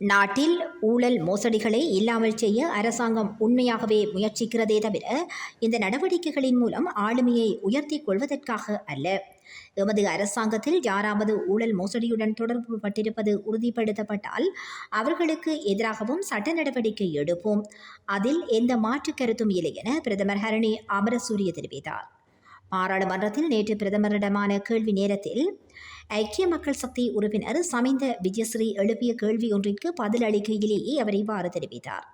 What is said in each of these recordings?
நாட்டில் ஊழல் மோசடிகளை இல்லாமல் செய்ய அரசாங்கம் உண்மையாகவே முயற்சிக்கிறதே தவிர இந்த நடவடிக்கைகளின் மூலம் ஆளுமையை உயர்த்திக் கொள்வதற்காக அல்ல. எமது அரசாங்கத்தில் யாராவது ஊழல் மோசடியுடன் தொடர்பு பட்டிருப்பது உறுதிப்படுத்தப்பட்டால் அவர்களுக்கு எதிராகவும் சட்ட நடவடிக்கை எடுப்போம். அதில் எந்த மாற்று கருத்தும் இல்லை என பிரதமர் ஹரணி அமரசூரிய தெரிவித்தார். பாராளுமன்றத்தில் நேற்று பிரதமரிடமான கேள்வி நேரத்தில் ஐக்கிய மக்கள் சக்தி உறுப்பினர் சமிந்த விஜயஸ்ரீ எழுப்பிய கேள்வி ஒன்றிற்கு பதில் அளிக்கையிலேயே அவர் இவ்வாறு தெரிவித்தார்.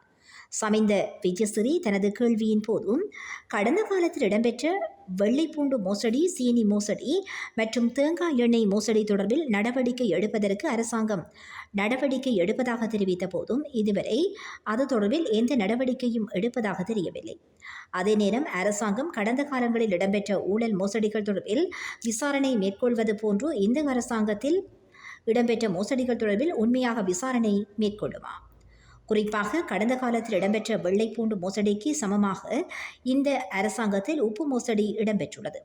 சமைந்த விஜயஸ்ரீ தனது கேள்வியின் போதும் கடந்த காலத்தில் இடம்பெற்ற வெள்ளைப்பூண்டு மோசடி சீனி மோசடி மற்றும் தேங்காய் எண்ணெய் மோசடி தொடர்பில் நடவடிக்கை எடுப்பதற்கு அரசாங்கம் நடவடிக்கை எடுப்பதாக தெரிவித்த போதும் இதுவரை அது தொடர்பில் எந்த நடவடிக்கையும் எடுப்பதாக தெரியவில்லை. அதே நேரம் அரசாங்கம் கடந்த காலங்களில் இடம்பெற்ற ஊழல் மோசடிகள் தொடர்பில் விசாரணை மேற்கொள்வது போன்று இந்த அரசாங்கத்தில் இடம்பெற்ற மோசடிகள் தொடர்பில் உண்மையாக விசாரணை மேற்கொள்ளுமா? குறிப்பாக கடந்த காலத்தில் இடம்பெற்ற வெள்ளைப்பூண்டு மோசடிக்கு சமமாக இந்த அரசாங்கத்தில் உப்பு மோசடி இடம்பெற்றுள்ளது.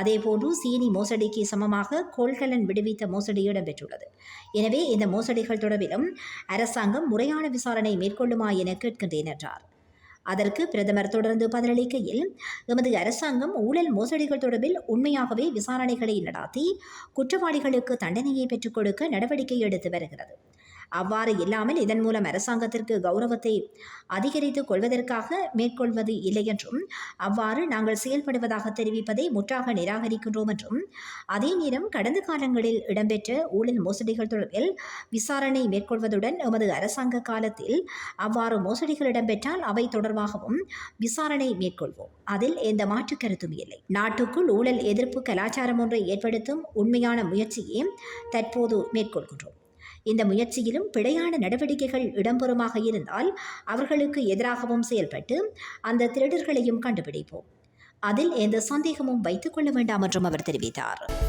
அதேபோன்று சீனி மோசடிக்கு சமமாக கொள்கலன் விடுவித்த மோசடி இடம்பெற்றுள்ளது. எனவே இந்த மோசடிகள் தொடர்பிலும் அரசாங்கம் முறையான விசாரணை மேற்கொள்ளுமா என கேட்கின்றேன் என்றார் அதற்கு பிரதமர் தொடர்ந்து பதிலளிக்கையில் எமது அரசாங்கம் ஊழல் மோசடிகள் தொடர்பில் உண்மையாகவே விசாரணைகளை நடாத்தி குற்றவாளிகளுக்கு தண்டனையை பெற்றுக் கொடுக்க நடவடிக்கை எடுத்து வருகிறது. அவ்வாறு இல்லாமல் இதன் மூலம் அரசாங்கத்திற்கு கௌரவத்தை அதிகரித்துக் கொள்வதற்காக மேற்கொள்வது இல்லை என்றும் அவ்வாறு நாங்கள் செயல்படுவதாக தெரிவிப்பதை முற்றாக நிராகரிக்கின்றோம் என்றும் அதே நேரம் கடந்த காலங்களில் இடம்பெற்ற ஊழல் மோசடிகள் தொடர்பில் விசாரணை மேற்கொள்வதுடன் எமது அரசாங்க காலத்தில் அவ்வாறு மோசடிகள் இடம்பெற்றால் அவை தொடர்பாகவும் விசாரணை மேற்கொள்வோம். அதில் எந்த மாற்று கருத்தும் இல்லை. நாட்டுக்குள் ஊழல் எதிர்ப்பு கலாச்சாரம் ஒன்றை ஏற்படுத்தும் உண்மையான முயற்சியை தற்போது மேற்கொள்கின்றோம். இந்த முயற்சியிலும் பிழையான நடவடிக்கைகள் இடம்பெறுமாக இருந்தால் அவர்களுக்கு எதிராகவும் செயல்பட்டு அந்த திருடர்களையும் கண்டுபிடிப்போம். அதில் எந்த சந்தேகமும் வைத்துக் கொள்ள வேண்டாம் என்றும் அவர் தெரிவித்தார்.